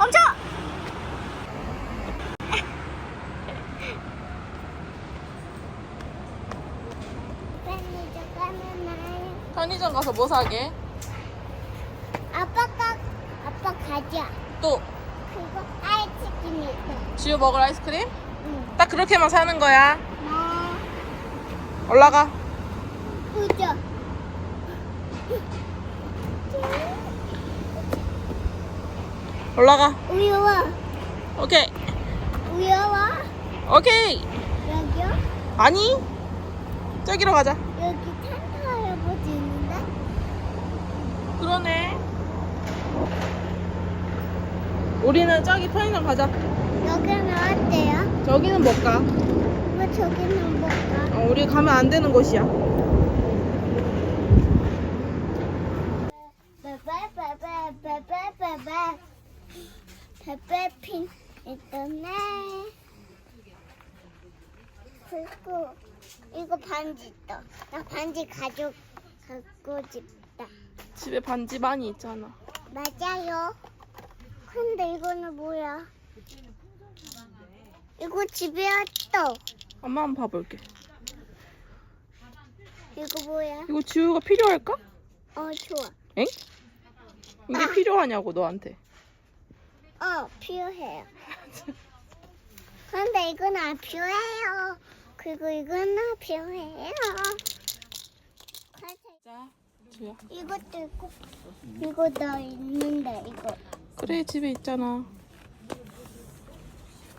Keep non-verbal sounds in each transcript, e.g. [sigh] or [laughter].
멈춰! 편의점 가면 편의점 가서 뭐 사게? 아빠가 아빠 가자. 또 그거 아이치킨 있어. 지우 먹을 아이스크림? 응. 딱 그렇게만 사는 거야. 나 올라가. 우죠. 올라가. 우유와 오케이. 우유와 오케이. 여기요? 아니. 저기로 가자. 여기 산타 할아버지 있는데? 그러네. 우리는 저기 편의점 가자. 여기는 어때요? 저기는 못 가. 왜 저기는 못 가? 어, 우리 가면 안 되는 곳이야. 베베핀 있었네 그리고 이거 반지 있다 나 반지 가져 갖고 싶다 집에 반지 많이 있잖아. 맞아요 근데 이거는 뭐야 이거 집에 왔어 엄마 한번 봐볼게. 이거 뭐야 이거 지우가 필요할까? 어 좋아 엥? 이게 아. 필요하냐고 너한테. 어 필요해요 근데 이건 안 필요해요. 그리고 이거는 필요해요. 자, 지우야. 이것도 있고, 이거도 있는데, 이거. 그래 집에 있잖아.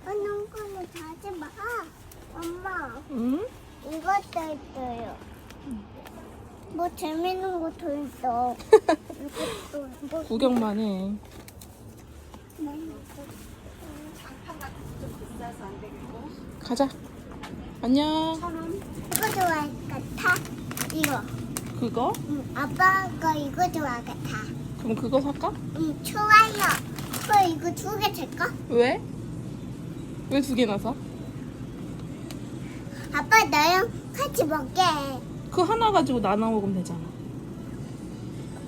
어느 거는 하지 마. 엄마, 응? 이것도 있어요. 뭐 재밌는 것도 있어. [laughs] 이것도, 뭐, 구경만 해. 가자. 안녕. 이거 좋아할 것 같아? 이거. 그거? 응, 아빠가 이거 좋아할 것 같아. 그럼 그거 살까? 응, 좋아요. 그럼 이거 두개 줄까? 왜? 왜 두 개나 사? 아빠 나랑 같이 먹게. 그 하나 가지고 나눠 먹으면 되잖아.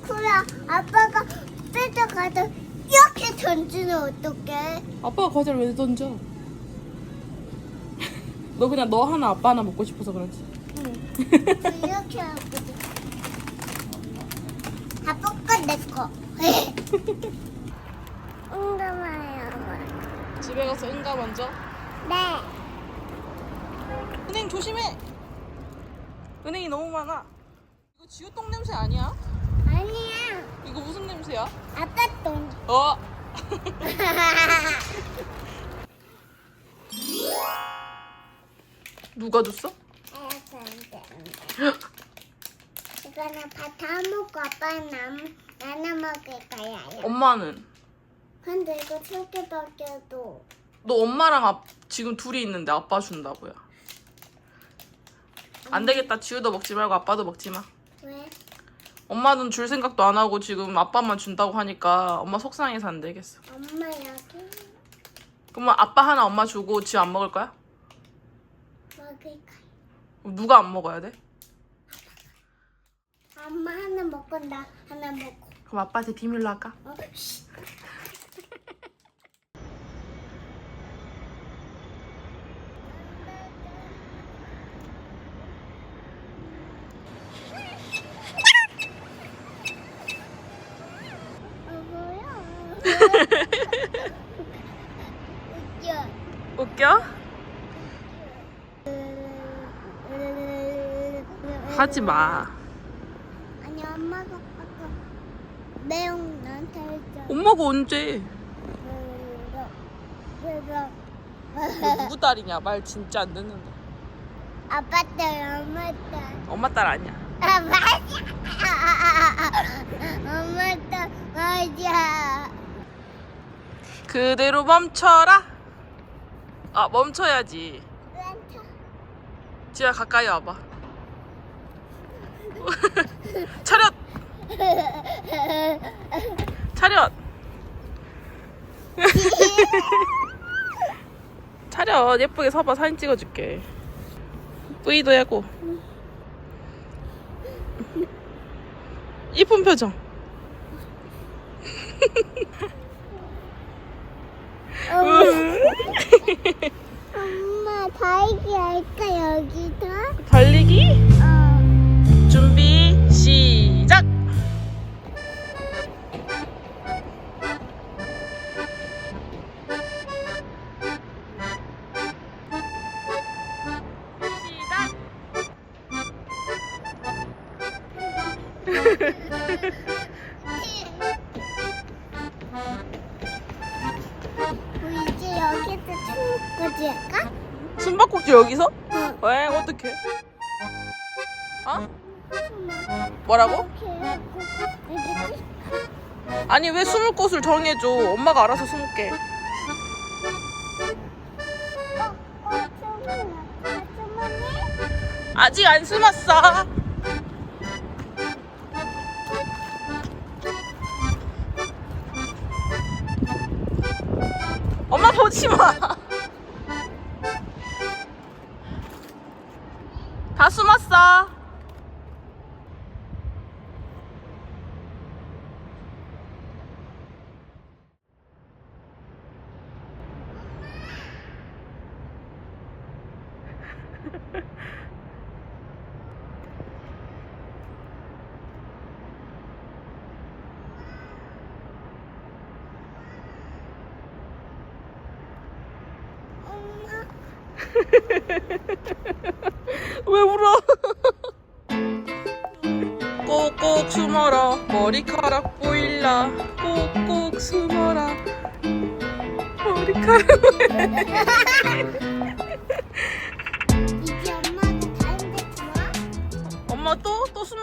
그럼 아빠가 뺏어가서 이렇게 던지면 어떡해? 아빠가 과자를 왜 던져? [laughs] 너 그냥 너 하나 아빠 하나 먹고 싶어서 그렇지. 응. [laughs] 이렇게 하거든. 아빠 거내 거. [laughs] 응가마요. 집에 가서 응가 먼저. 네. 은행 조심해. 은행이 너무 많아. 이거 지우 똥 냄새 아니야? 이거 무슨 냄새야? 아빠 똥. 어. [laughs] 누가 줬어? 이거는 밥다 먹고 아빠는 남, 나눠 먹을 거야. 엄마는? 근데 이거 세 개밖에 도 너 엄마랑 아, 지금 둘이 있는데 아빠 준다고요. 안 되겠다. 지우도 먹지 말고 아빠도 먹지 마. 왜? 엄마는 줄 생각도 안 하고 지금 아빠만 준다고 하니까 엄마 속상해서 안 되겠어. 엄마 여기 그러면 아빠 하나 엄마 주고 지우 안 먹을 거야? 먹을 거야. 그럼 누가 안 먹어야 돼? 엄마 하나 먹고 나 하나 먹고. 그럼 아빠한테 비밀로 할까? 어, 하지 마. 아니 엄마가 아까 매운 나한테 했잖아. 엄마가 언제? 그래서 너 누구 딸이냐? 말 진짜 안 듣는다. 아빠 딸, 엄마 딸. 엄마 딸 아니야. 아 맞아. 엄마 딸 맞아. 그대로 멈춰라. 아 멈춰야지. 지우야 가까이 와봐. [laughs] 차렷! 차렷! [laughs] 차렷 예쁘게 서봐 사진 찍어줄게. 뿌이도 하고. 이쁜 표정. 엄마 달기 할까 여기서? 달리기? 어. 준비 시작! 시작! 우리 이제 여기서 숨바꼭질 할까? 숨바꼭질 여기서? 왜? 어떡해? 어? 뭐라고? 아니 왜 숨을 곳을 정해줘? 엄마가 알아서 숨을게. 아직 안 숨었어. 엄마 보지 마. 다 숨었어. 엄마, [laughs] 왜 울어? [laughs] 꼭꼭 숨어라 머리카락 보일라 꼭꼭 숨어라 머리카락 이제 엄마가 다른 데 좋아? 엄마 또? 또 숨어?